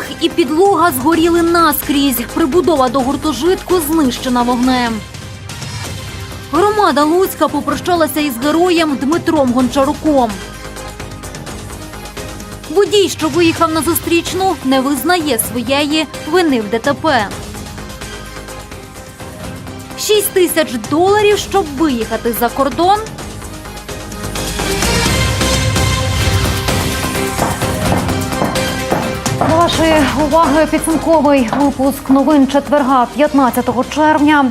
дах і підлога згоріли наскрізь. Прибудова до гуртожитку знищена вогнем. Громада Луцька попрощалася із героєм Дмитром Гончаруком. Водій, що виїхав на зустрічну, не визнає своєї вини в ДТП. 6 тисяч доларів, щоб виїхати за кордон. Вашої уваги підсумковий випуск новин четверга, 15 червня.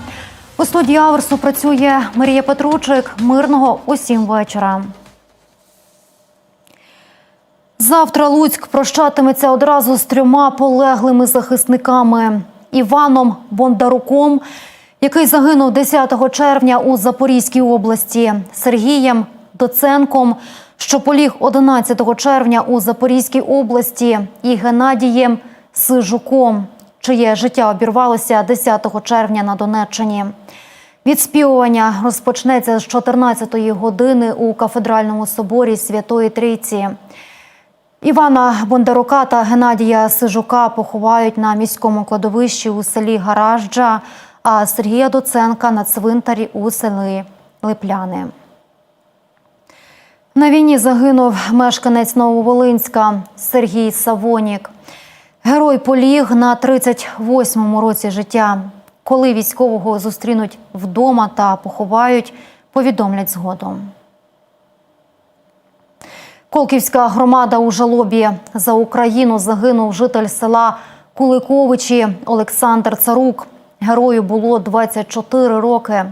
У студії Аверсу працює Марія Петручик. Мирного усім вечора. Завтра Луцьк прощатиметься одразу з трьома полеглими захисниками Іваном Бондаруком, який загинув 10 червня у Запорізькій області, Сергієм Доценком, що поліг 11 червня у Запорізькій області, і Геннадієм Сижуком, чиє життя обірвалося 10 червня на Донеччині. Відспівування розпочнеться з 14-ї години у кафедральному соборі Святої Трійці. Івана Бондарука та Геннадія Сижука поховають на міському кладовищі у селі Гаражджа, а Сергія Доценка на цвинтарі у селі Липляни. На війні загинув мешканець Нововолинська Сергій Савонік. Герой поліг на 38-му році життя. Коли військового зустрінуть вдома та поховають, повідомлять згодом. Колківська громада у жалобі за Україну загинув житель села Куликовичі Олександр Царук. Герою було 24 роки.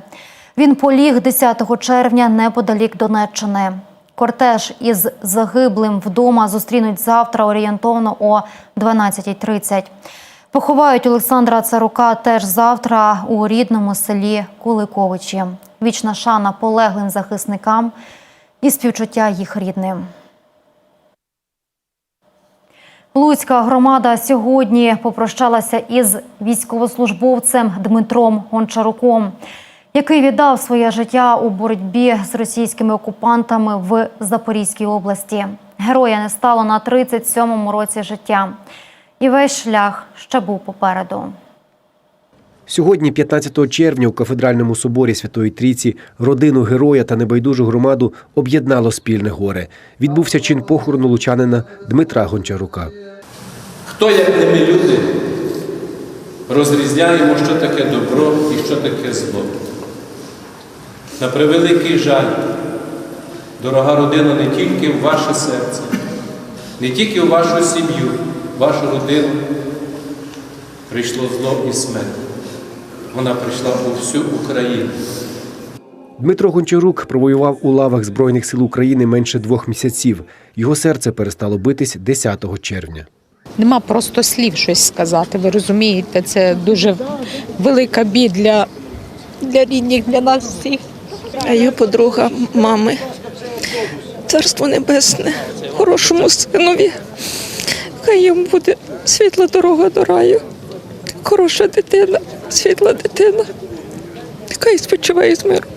Він поліг 10 червня неподалік Донеччини. Кортеж із загиблим вдома зустрінуть завтра орієнтовно о 12.30. Поховають Олександра Царука теж завтра у рідному селі Куликовичі. Вічна шана полеглим захисникам і співчуття їх рідним. Луцька громада сьогодні попрощалася із військовослужбовцем Дмитром Гончаруком, який віддав своє життя у боротьбі з російськими окупантами в Запорізькій області. Героя не стало на 37-му році життя, і весь шлях ще був попереду. Сьогодні, 15 червня, у кафедральному соборі Святої Трійці, родину героя та небайдужу громаду об'єднало спільне горе. Відбувся чин похорону лучанина Дмитра Гончарука. Хто, як не ми люди, розрізняємо, що таке добро і що таке зло. На превеликий жаль, дорога родина, не тільки в ваше серце, не тільки в вашу сім'ю, в вашу родину прийшло зло і смерть. Вона прийшла у всю Україну. Дмитро Гончарук провоював у лавах Збройних сил України менше двох місяців. Його серце перестало битись 10 червня. Нема просто слів щось сказати. Ви розумієте, це дуже велика біль для, для рідних, для нас всіх. А я подруга мами. Царство Небесне, хорошому синові. Хай йому буде світла дорога до раю. Хороша дитина, світла дитина. Хай спочиває з миром.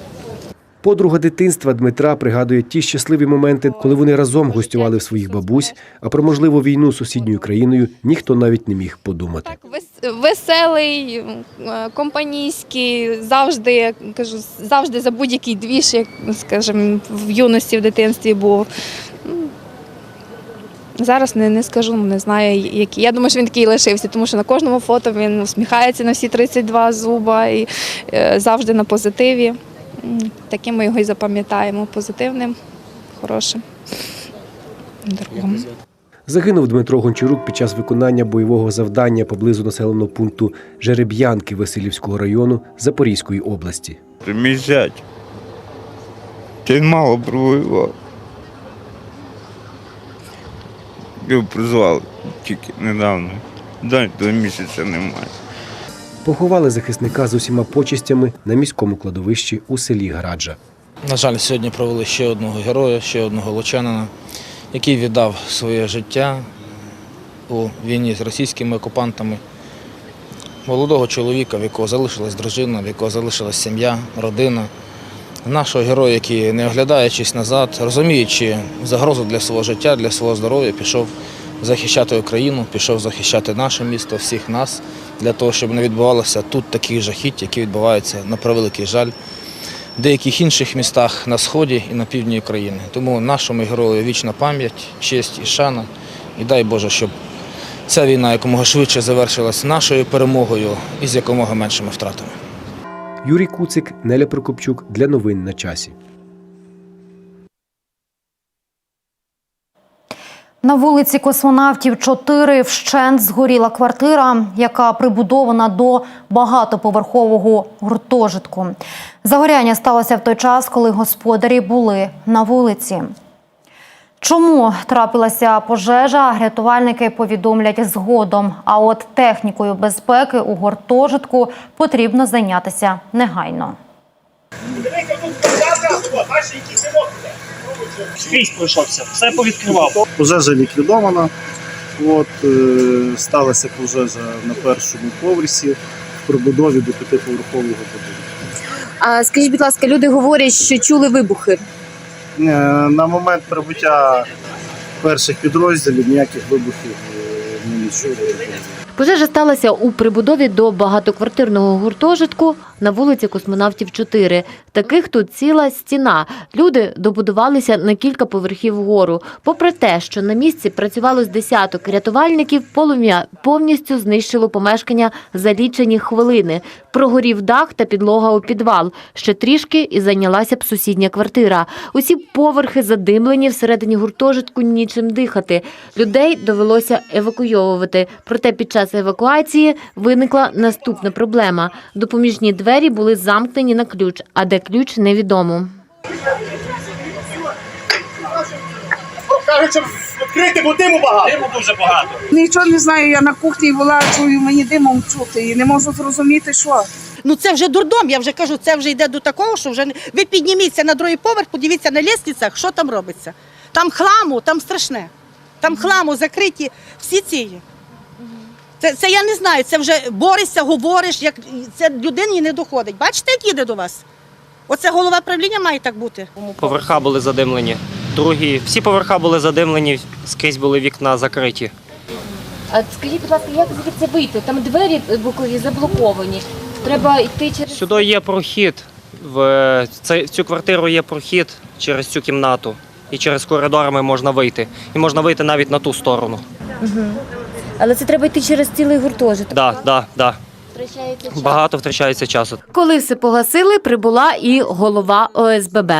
Подруга дитинства Дмитра пригадує ті щасливі моменти, коли вони разом гостювали в своїх бабусь, а про можливу війну з сусідньою країною ніхто навіть не міг подумати. Так, веселий, е, компанійський, завжди, кажу, завжди за будь-який двіж, як, скажімо, в юності, в дитинстві був. Зараз не, не скажу, не знаю, який. Я думаю, що він такий лишився, тому що на кожному фото він усміхається на всі 32 зуба і е, завжди на позитиві. Таким ми його і запам'ятаємо, позитивним, хорошим другом. Загинув Дмитро Гончарук під час виконання бойового завдання поблизу населеного пункту Жереб'янки Васильівського району Запорізької області. Мій зять. Він мало провоював. Його призвали тільки недавно. Дай два місяця немає. Поховали захисника з усіма почестями на міському кладовищі у селі Граджа. На жаль, сьогодні провели ще одного героя, ще одного лучанина, який віддав своє життя у війні з російськими окупантами. Молодого чоловіка, в якого залишилась дружина, в якого залишилась сім'я, родина. Нашого героя, який, не оглядаючись назад, розуміючи загрозу для свого життя, для свого здоров'я, пішов захищати Україну, пішов захищати наше місто, всіх нас, для того, щоб не відбувалося тут таких жахіть, які відбуваються на превеликий жаль в деяких інших містах на сході і на півдні України. Тому нашому герою вічна пам'ять, честь і шана. І дай Боже, щоб ця війна якомога швидше завершилася нашою перемогою і з якомога меншими втратами. Юрій Куцик, Неля Прокопчук для новин на часі. На вулиці Космонавтів 4 вщент згоріла квартира, яка прибудована до багатоповерхового гуртожитку. Загоряння сталося в той час, коли господарі були на вулиці. Чому трапилася пожежа, рятувальники повідомлять згодом. А от технікою безпеки у гуртожитку потрібно зайнятися негайно. Скрізь пройшовся, все повідкривав. Пожежа ліквідована. От, е, сталася пожежа на першому поверсі в прибудові до п'ятиповерхового будинку. А скажіть, будь ласка, люди говорять, що чули вибухи. Е, На момент прибуття перших підрозділів ніяких вибухів е, не чули. Пожежа сталася у прибудові до багатоквартирного гуртожитку на вулиці Космонавтів 4. Таких тут ціла стіна. Люди добудувалися на кілька поверхів вгору. Попри те, що на місці працювало з десяток рятувальників, полум'я повністю знищило помешкання за лічені хвилини. Прогорів дах та підлога у підвал. Ще трішки і зайнялася б сусідня квартира. Усі поверхи задимлені, всередині гуртожитку нічим дихати. Людей довелося евакуйовувати. Проте під час евакуації виникла наступна проблема. Допоміжні двері були замкнені на ключ, а де ключ невідомо. Кажуть, що відкрити, бо диму багато. Диму дуже багато. Нічого не знаю, я на кухні була, чую, мені димом чути і не можу зрозуміти, що. Ну це вже дурдом. Я вже кажу, це вже йде до такого, що вже ви підніміться на другий поверх, подивіться на лестницях, що там робиться. Там хламу, там страшне. Там хламу закриті всі ці. Це, це я не знаю. Це вже борешся, говориш, як це людині не доходить. Бачите, як їде до вас? Оце голова правління має так бути. Поверха були задимлені. Другі, всі поверха були задимлені, скрізь були вікна закриті. А скажіть, будь ласка, як звідси вийти? Там двері бокові заблоковані. Треба йти через Сюди є прохід. В, це, в цю квартиру є прохід через цю кімнату. І через коридорами можна вийти. І можна вийти навіть на ту сторону. Але це треба йти через цілий гуртожиток. Да, да, да. Втрачається час. Багато втрачається часу. Коли все погасили, прибула і голова ОСББ.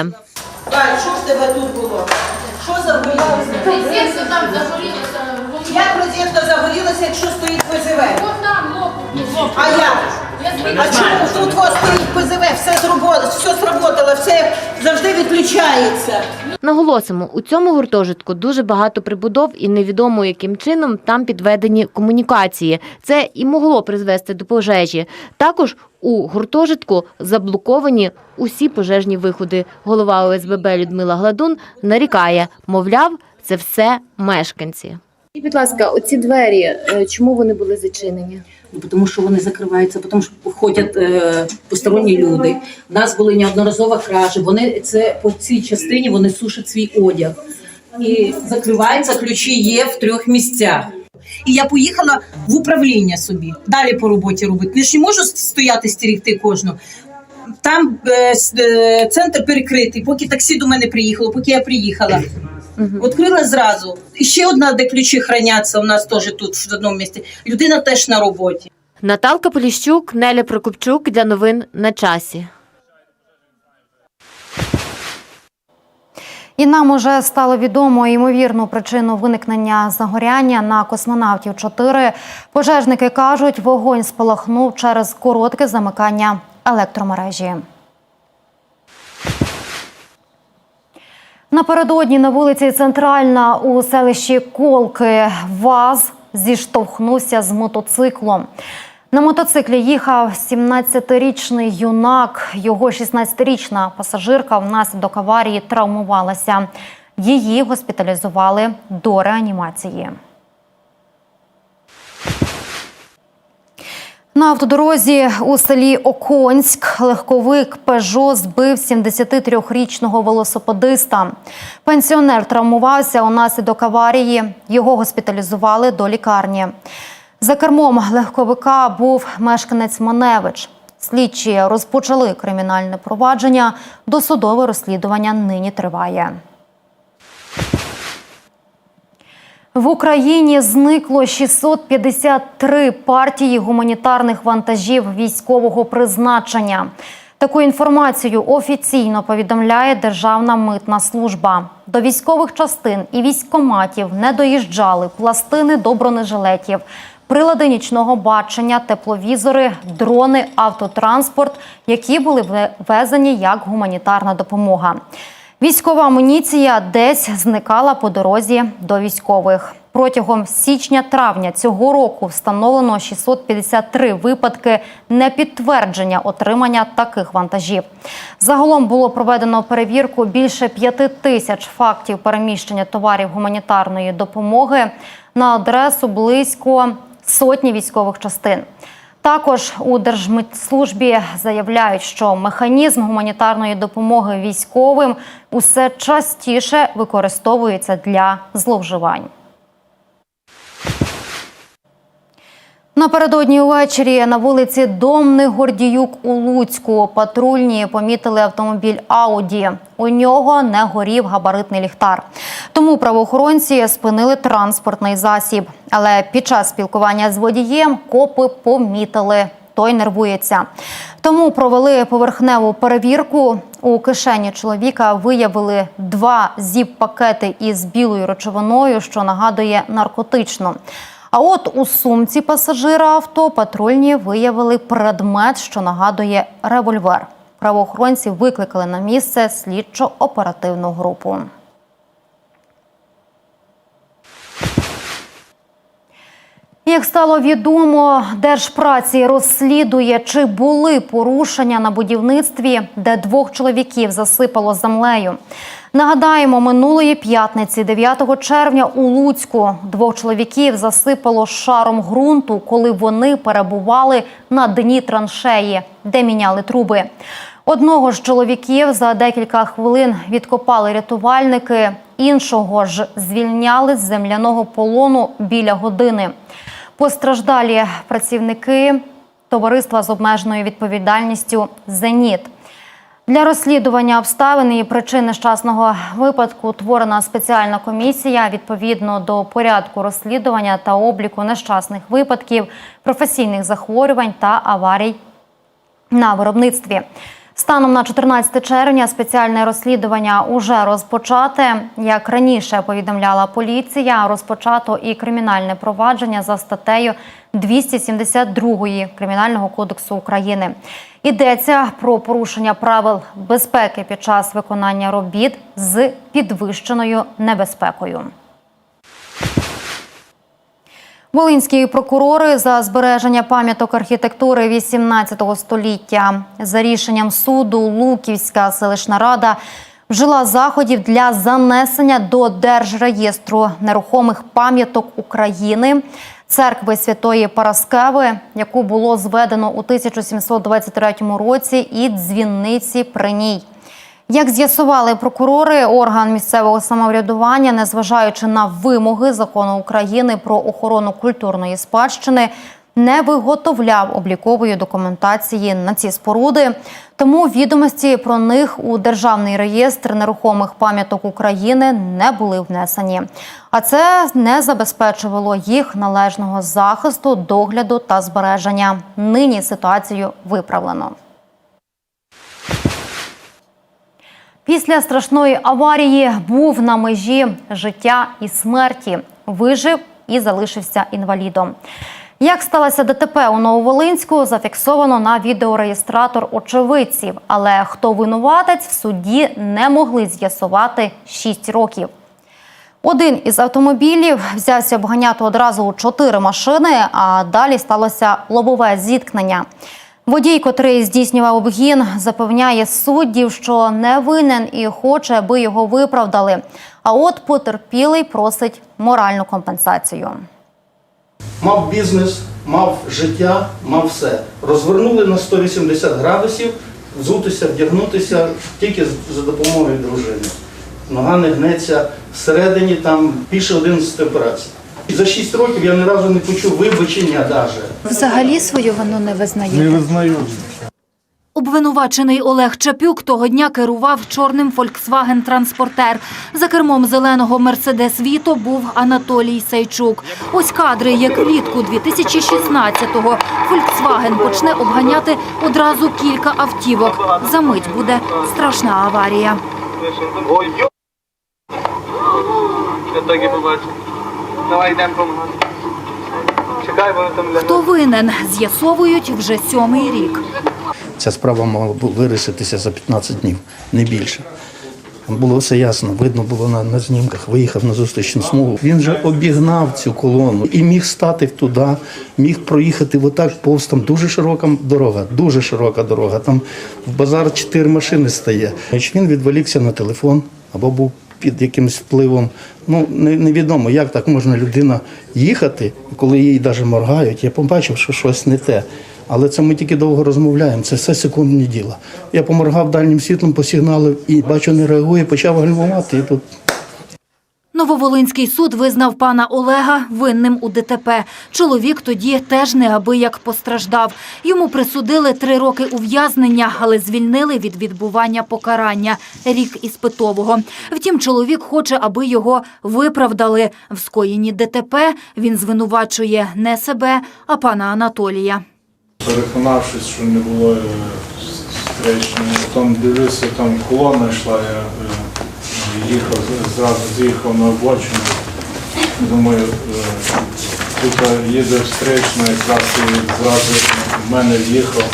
Що в тебе тут було? Що загорілося? Як розетка загорілася, якщо стоїть ПЗВ? А як? А чому тут у вас стоїть ПЗВ, все зробило, все зроботало, все завжди відключається. Наголосимо, у цьому гуртожитку дуже багато прибудов і невідомо яким чином там підведені комунікації. Це і могло призвести до пожежі. Також у гуртожитку заблоковані усі пожежні виходи. Голова ОСББ Людмила Гладун нарікає, мовляв, це все мешканці. Будь ласка, оці двері, е, чому вони були зачинені? Тому що вони закриваються, тому що входять е, посторонні люди. У нас були неодноразово кражі. Вони це по цій частині вони сушать свій одяг. І закриваються, ключі є в трьох місцях. І я поїхала в управління собі, далі по роботі робити. Я ж не можу стояти стерігти кожного. Там е, е, центр перекритий, поки таксі до мене приїхало, поки я приїхала. Відкрила зразу. І ще одна, де ключі храняться, у нас теж тут в одному місці. Людина теж на роботі. Наталка Поліщук, Неля Прокопчук для новин на часі. І нам уже стало відомо ймовірну причину виникнення загоряння на космонавтів 4 Пожежники кажуть, вогонь спалахнув через коротке замикання електромережі. Напередодні на вулиці Центральна у селищі Колки ВАЗ зіштовхнувся з мотоциклом. На мотоциклі їхав 17-річний юнак. Його 16-річна пасажирка внаслідок аварії травмувалася. Її госпіталізували до реанімації. На автодорозі у селі Оконськ легковик Пежо збив 73-річного велосипедиста. Пенсіонер травмувався унаслідок аварії. Його госпіталізували до лікарні. За кермом легковика був мешканець Маневич. Слідчі розпочали кримінальне провадження. Досудове розслідування нині триває. В Україні зникло 653 партії гуманітарних вантажів військового призначення. Таку інформацію офіційно повідомляє Державна митна служба. До військових частин і військкоматів не доїжджали пластини до бронежилетів, прилади нічного бачення, тепловізори, дрони, автотранспорт, які були ввезені як гуманітарна допомога. Військова амуніція десь зникала по дорозі до військових. Протягом січня-травня цього року встановлено 653 випадки непідтвердження отримання таких вантажів. Загалом було проведено перевірку більше п'яти тисяч фактів переміщення товарів гуманітарної допомоги на адресу близько сотні військових частин. Також у Держмитслужбі заявляють, що механізм гуманітарної допомоги військовим усе частіше використовується для зловживань. Напередодні увечері на вулиці Домний Гордіюк у Луцьку патрульні помітили автомобіль Ауді. У нього не горів габаритний ліхтар. Тому правоохоронці спинили транспортний засіб. Але під час спілкування з водієм копи помітили. Той нервується. Тому провели поверхневу перевірку. У кишені чоловіка виявили два зіп-пакети із білою речовиною, що нагадує наркотичну. А от у сумці пасажира авто патрульні виявили предмет, що нагадує револьвер. Правоохоронці викликали на місце слідчо-оперативну групу. Як стало відомо, Держпраці розслідує, чи були порушення на будівництві, де двох чоловіків засипало землею. Нагадаємо, минулої п'ятниці, 9 червня, у Луцьку двох чоловіків засипало шаром ґрунту, коли вони перебували на дні траншеї, де міняли труби. Одного з чоловіків за декілька хвилин відкопали рятувальники, іншого ж звільняли з земляного полону біля години. Постраждалі працівники товариства з обмеженою відповідальністю Зеніт. Для розслідування обставин і причин нещасного випадку утворена спеціальна комісія відповідно до порядку розслідування та обліку нещасних випадків, професійних захворювань та аварій на виробництві. Станом на 14 червня спеціальне розслідування уже розпочате. Як раніше повідомляла поліція, розпочато і кримінальне провадження за статтею 272 Кримінального кодексу України. Йдеться про порушення правил безпеки під час виконання робіт з підвищеною небезпекою. Волинські прокурори за збереження пам'яток архітектури 18 століття за рішенням суду Луківська селищна рада вжила заходів для занесення до Держреєстру нерухомих пам'яток України церкви Святої Параскеви, яку було зведено у 1723 році, і дзвінниці при ній. Як з'ясували прокурори, орган місцевого самоврядування, незважаючи на вимоги закону України про охорону культурної спадщини, не виготовляв облікової документації на ці споруди. Тому відомості про них у державний реєстр нерухомих пам'яток України не були внесені. А це не забезпечувало їх належного захисту, догляду та збереження. Нині ситуацію виправлено. Після страшної аварії був на межі життя і смерті. Вижив і залишився інвалідом. Як сталося ДТП у Нововолинську, зафіксовано на відеореєстратор очевидців. Але хто винуватець в суді не могли з'ясувати 6 років. Один із автомобілів взявся обганяти одразу у чотири машини, а далі сталося лобове зіткнення. Водій, котрий здійснював обгін, запевняє суддів, що не винен і хоче, аби його виправдали. А от потерпілий просить моральну компенсацію. Мав бізнес, мав життя, мав все. Розвернули на 180 градусів, взутися, вдягнутися тільки за допомогою дружини. Нога не гнеться всередині, там більше 11 операцій. За 6 років я ні разу не почув вибачення навіть. Взагалі свою вину не визнає. Не визнаю. Обвинувачений Олег Чапюк того дня керував чорним Volkswagen Транспортер. За кермом зеленого Мерседес Віто був Анатолій Сайчук. Ось кадри, як влітку 2016-го Volkswagen почне обганяти одразу кілька автівок. За мить буде страшна аварія. так і побачив. Давай йдемо Хто винен, з'ясовують вже сьомий рік. Ця справа мала б вирішитися за 15 днів, не більше. Було все ясно, видно було на, на знімках, виїхав на зустрічну смугу. Він вже обігнав цю колону і міг стати туди, міг проїхати отак повз. Там дуже широка дорога, дуже широка дорога. Там в базар чотири машини стає. Він відволікся на телефон або був під якимось впливом. Ну, не- невідомо, як так можна людина їхати, коли їй навіть моргають. Я побачив, що щось не те. Але це ми тільки довго розмовляємо, це все секундні діло. Я поморгав дальнім світлом, посигналив і бачу, не реагує, почав гальмувати. І тут Нововолинський суд визнав пана Олега винним у ДТП. Чоловік тоді теж неабияк постраждав. Йому присудили три роки ув'язнення, але звільнили від відбування покарання – рік іспитового. Втім, чоловік хоче, аби його виправдали. В скоєнні ДТП він звинувачує не себе, а пана Анатолія. Переконавшись, що не було е, зустрічної, потім дивився, там колона йшла, я е, їхав, зразу з'їхав на обочину. Думаю, е, тут їде встречна, якраз і зразу в мене в'їхав.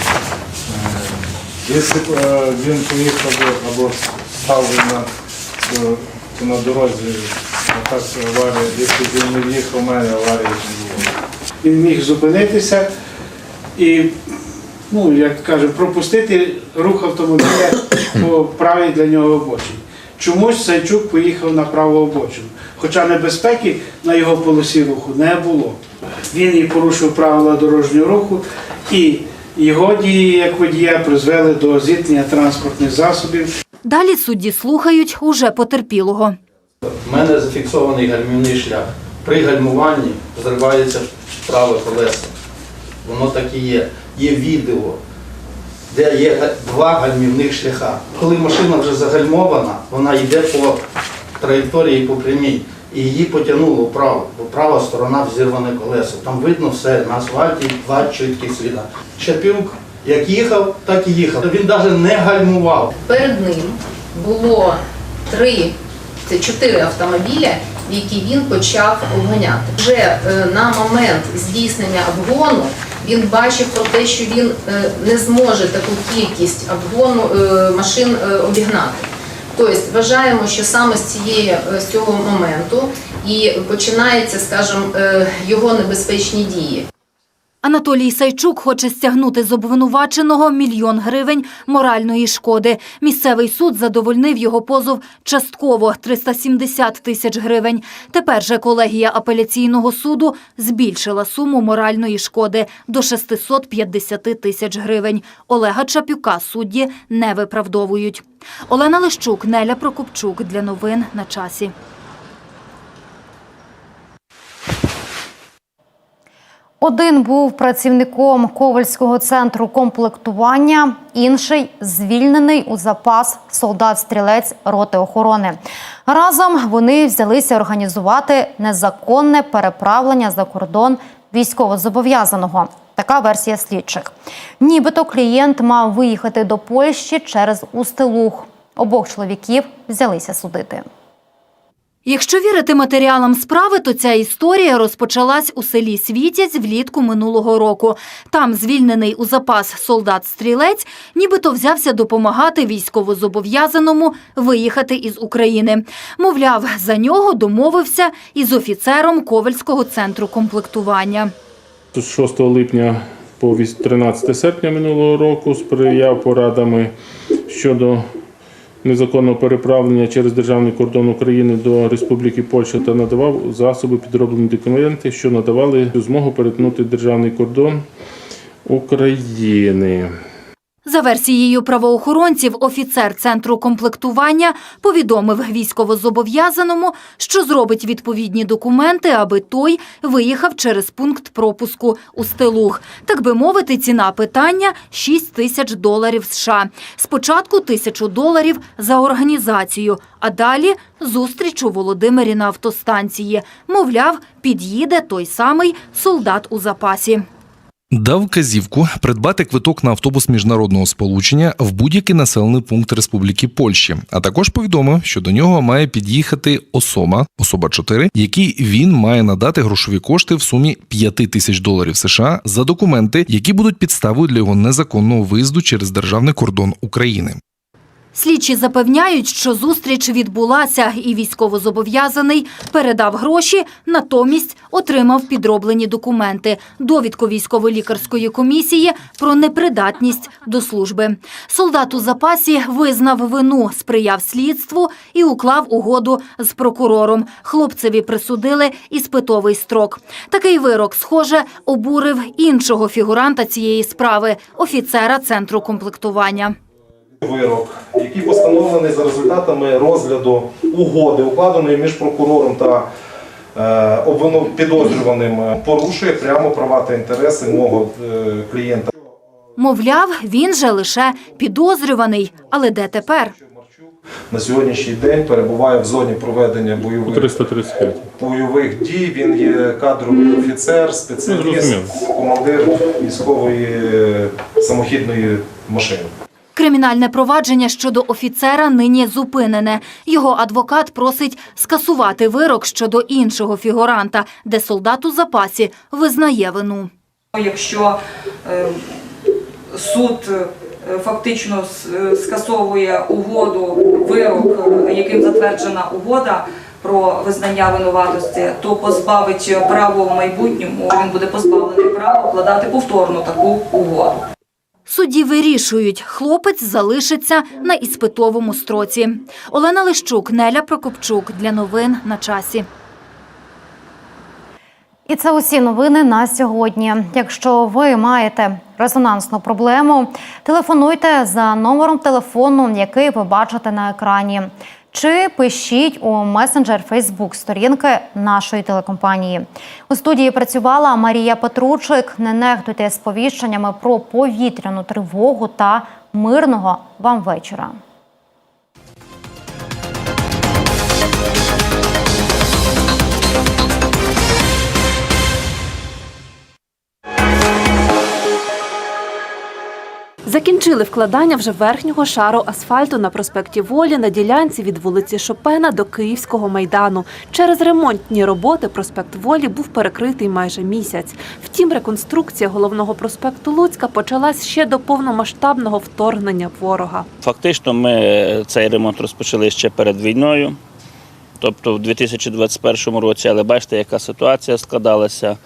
Якщо б він поїхав або став на, на дорозі, а так аварія, якщо він не в'їхав, в мене аварії не було. Він міг зупинитися і, ну, як кажуть, пропустити рух автомобіля по правій для нього обочині. Чомусь Сайчук поїхав на праву обочину, хоча небезпеки на його полосі руху не було. Він і порушив правила дорожнього руху, і його дії як водія призвели до зіткнення транспортних засобів. Далі судді слухають уже потерпілого. в мене зафіксований гальмівний шлях. При гальмуванні зривається праве колесо. Воно так і є. Є відео, де є два гальмівних шляха. Коли машина вже загальмована, вона йде по траєкторії по прямій. І її потягнуло вправо, бо права сторона взірване колесо. Там видно все на асфальті, два чіткі сліда. Чапюк як їхав, так і їхав. Він навіть не гальмував. Перед ним було три, це чотири автомобіля, які він почав обганяти. Вже е, на момент здійснення обгону він бачив про те, що він е, не зможе таку кількість обгону е, машин обігнати. Тобто вважаємо, що саме з цієї з цього моменту і починається, скажімо, його небезпечні дії. Анатолій Сайчук хоче стягнути з обвинуваченого мільйон гривень моральної шкоди. Місцевий суд задовольнив його позов частково – 370 тисяч гривень. Тепер же колегія апеляційного суду збільшила суму моральної шкоди до 650 тисяч гривень. Олега Чапюка судді не виправдовують. Олена Лищук, Неля Прокопчук. Для новин на часі. Один був працівником Ковальського центру комплектування, інший звільнений у запас солдат-стрілець роти охорони. Разом вони взялися організувати незаконне переправлення за кордон військовозобов'язаного. Така версія слідчих. Нібито клієнт мав виїхати до Польщі через Устилуг. Обох чоловіків взялися судити. Якщо вірити матеріалам справи, то ця історія розпочалась у селі Світязь влітку минулого року. Там звільнений у запас солдат-стрілець нібито взявся допомагати військовозобов'язаному виїхати із України. Мовляв, за нього домовився із офіцером Ковальського центру комплектування. З 6 липня по 13 серпня минулого року сприяв порадами щодо незаконного переправлення через державний кордон України до Республіки Польща та надавав засоби підроблені документи, що надавали змогу перетнути державний кордон України. За версією правоохоронців, офіцер центру комплектування повідомив військовозобов'язаному, що зробить відповідні документи, аби той виїхав через пункт пропуску у Стелуг. Так би мовити, ціна питання 6 тисяч доларів США. Спочатку тисячу доларів за організацію, а далі зустріч у Володимирі на автостанції. Мовляв, під'їде той самий солдат у запасі. Дав вказівку придбати квиток на автобус міжнародного сполучення в будь-який населений пункт Республіки Польщі, а також повідомив, що до нього має під'їхати особа, особа 4, якій він має надати грошові кошти в сумі 5 тисяч доларів США за документи, які будуть підставою для його незаконного виїзду через державний кордон України. Слідчі запевняють, що зустріч відбулася, і військовозобов'язаний передав гроші, натомість отримав підроблені документи, довідку військово-лікарської комісії про непридатність до служби. Солдат у запасі визнав вину, сприяв слідству і уклав угоду з прокурором. Хлопцеві присудили іспитовий строк. Такий вирок, схоже, обурив іншого фігуранта цієї справи офіцера центру комплектування. Вирок, який постановлений за результатами розгляду угоди, укладеної між прокурором та е, підозрюваним, порушує прямо права та інтереси мого е, клієнта. Мовляв, він же лише підозрюваний. Але де тепер? На сьогоднішній день перебуває в зоні проведення бойових, 335. бойових дій. Він є кадровий офіцер, спеціаліст, командир військової е, самохідної машини. Кримінальне провадження щодо офіцера нині зупинене. Його адвокат просить скасувати вирок щодо іншого фігуранта, де солдат у запасі визнає вину. Якщо е, суд е, фактично е, скасовує угоду, вирок, яким затверджена угода про визнання винуватості, то позбавить право в майбутньому, він буде позбавлений права укладати повторно таку угоду. Судді вирішують, хлопець залишиться на іспитовому строці. Олена Лищук, Неля Прокопчук. Для новин на часі. І це усі новини на сьогодні. Якщо ви маєте резонансну проблему, телефонуйте за номером телефону, який ви бачите на екрані. Чи пишіть у месенджер Фейсбук сторінки нашої телекомпанії. У студії працювала Марія Петручик. Не нехтуйте сповіщеннями про повітряну тривогу та мирного вам вечора. Закінчили вкладання вже верхнього шару асфальту на проспекті Волі на ділянці від вулиці Шопена до Київського майдану. Через ремонтні роботи проспект Волі був перекритий майже місяць. Втім, реконструкція головного проспекту Луцька почалась ще до повномасштабного вторгнення ворога. Фактично, ми цей ремонт розпочали ще перед війною, тобто в 2021 році, але бачите, яка ситуація складалася,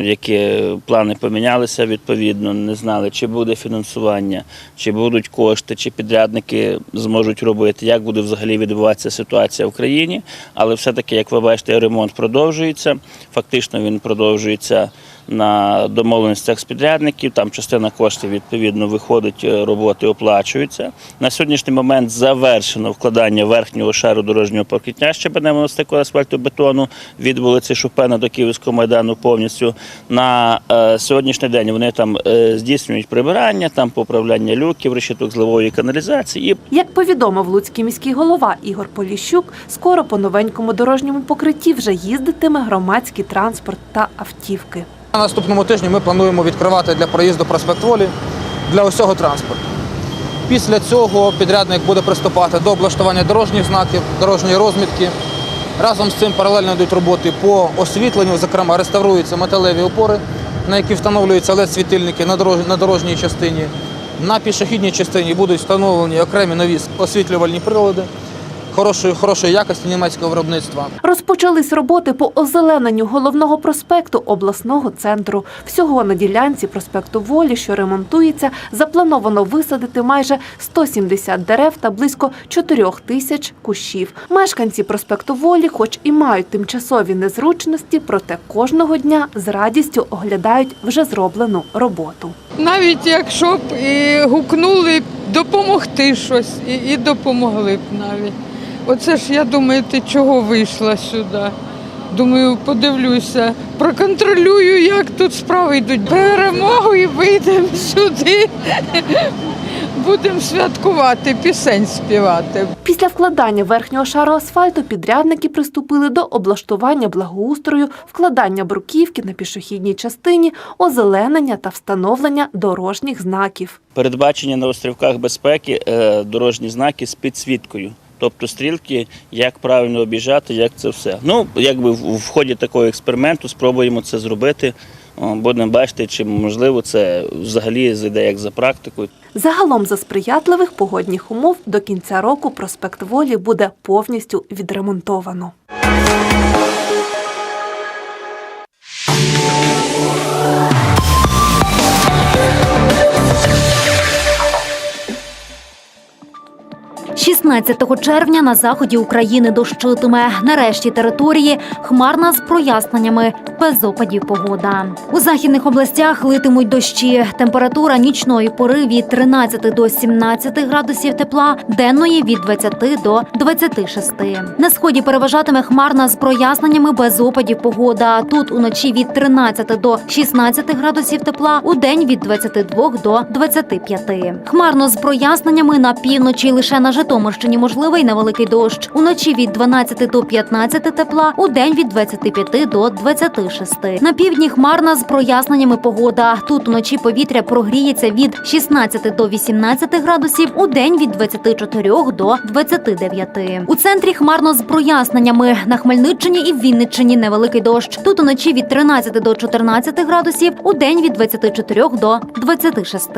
які плани помінялися відповідно, не знали, чи буде фінансування, чи будуть кошти, чи підрядники зможуть робити, як буде взагалі відбуватися ситуація в країні. Але все-таки, як ви бачите, ремонт продовжується. Фактично він продовжується на домовленостях з підрядників. Там частина коштів відповідно виходить, е, роботи оплачуються. На сьогоднішній момент завершено вкладання верхнього шару дорожнього покриття щебеневого стеку асфальтобетону від вулиці Шопена до Київського майдану повністю. На е, сьогоднішній день вони там е, здійснюють прибирання, там поправляння люків, решіток зливової каналізації. Як повідомив луцький міський голова Ігор Поліщук, скоро по новенькому дорожньому покритті вже їздитиме громадський транспорт та автівки. На наступному тижні ми плануємо відкривати для проїзду проспект Волі для усього транспорту. Після цього підрядник буде приступати до облаштування дорожніх знаків, дорожньої розмітки. Разом з цим паралельно йдуть роботи по освітленню, зокрема, реставруються металеві опори, на які встановлюються LED-світильники на на дорожній частині. На пішохідній частині будуть встановлені окремі нові освітлювальні прилади. Хорошої, хорошої якості німецького виробництва. Розпочались роботи по озелененню головного проспекту обласного центру. Всього на ділянці проспекту Волі, що ремонтується, заплановано висадити майже 170 дерев та близько 4 тисяч кущів. Мешканці проспекту Волі, хоч і мають тимчасові незручності, проте кожного дня з радістю оглядають вже зроблену роботу. Навіть якщо б і гукнули допомогти щось, і, і допомогли б навіть. Оце ж я думаю, ти чого вийшла сюди. Думаю, подивлюся, проконтролюю, як тут справи йдуть. Перемогу і вийдемо сюди. Будемо святкувати, пісень співати. Після вкладання верхнього шару асфальту підрядники приступили до облаштування благоустрою, вкладання бруківки на пішохідній частині, озеленення та встановлення дорожніх знаків. Передбачення на острівках безпеки е, дорожні знаки з підсвіткою. Тобто стрілки, як правильно обіжати, як це все. Ну, якби в ході такого експерименту спробуємо це зробити. Будемо бачити, чи можливо це взагалі зайде як за практикою. Загалом за сприятливих погодних умов до кінця року проспект Волі буде повністю відремонтовано. – 16 червня на заході України дощитиме. Нарешті території хмарна з проясненнями, без опадів погода. У західних областях литимуть дощі. Температура нічної пори від 13 до 17 градусів тепла, денної від 20 до 26. На сході переважатиме хмарна з проясненнями без опадів погода. Тут уночі від 13 до 16 градусів тепла, у день від 22 до 25. Хмарно з проясненнями на півночі лише на Житомирщині можливий невеликий дощ. Уночі від 12 до 15 тепла, у день від 25 до 26. На півдні хмарна з проясненнями погода. Тут уночі повітря прогріється від 16 до 18 градусів, у день від 24 до 29. У центрі хмарно з проясненнями. На Хмельниччині і Вінниччині невеликий дощ. Тут уночі від 13 до 14 градусів, у день від 24 до 26.